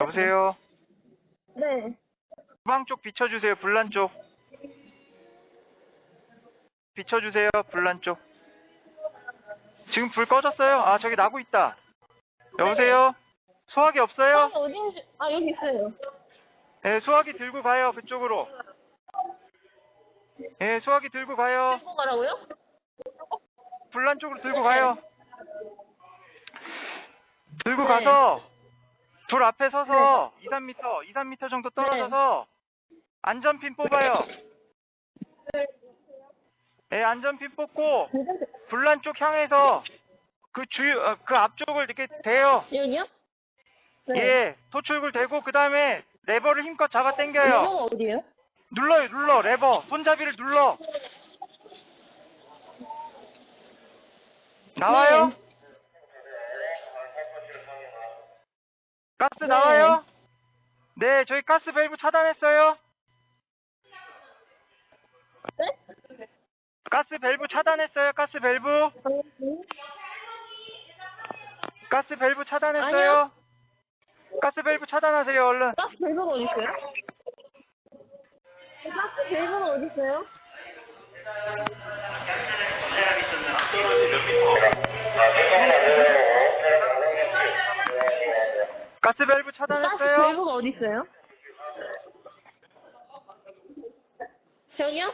여보세요? 네. 후방 쪽 비춰주세요. 불난 쪽. 비춰주세요. 불난 쪽. 지금 불 꺼졌어요? 아, 저기 나고 있다. 여보세요? 소화기 없어요? 사람이 어딘지, 아, 여기 있어요. 예, 소화기 들고 가요. 그쪽으로. 예, 소화기 들고 가요. 들고 가라고요? 불난 쪽으로 들고 가요. 들고 네. 가서 불 앞에 서서 2, 3m, 2, 3m 정도 떨어져서 안전핀 뽑아요. 예, 안전핀 뽑고 불난 쪽 향해서 그 주유, 어, 그 앞쪽을 이렇게 대요. 여기요? 네. 예, 토출굴 대고 그 다음에 레버를 힘껏 잡아 당겨요. 레버가 어디예요? 눌러요, 눌러, 레버. 손잡이를 눌러. 나와요? 가스 네. 나와요? 네, 저희 가스 밸브 차단했어요. 네? 가스 밸브 차단했어요. 가스 밸브. 가스 밸브 차단했어요. 아니요. 가스 밸브 차단하세요, 얼른. 가스 밸브가 어디 있어요? 가스 밸브가 어디 있어요? 제보가 어디 있어요? 저기요?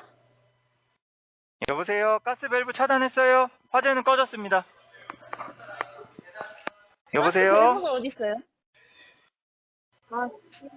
여보세요. 가스 밸브 차단했어요. 화재는 꺼졌습니다. 여보세요. 제보가 어디 있어요? 아, 씨.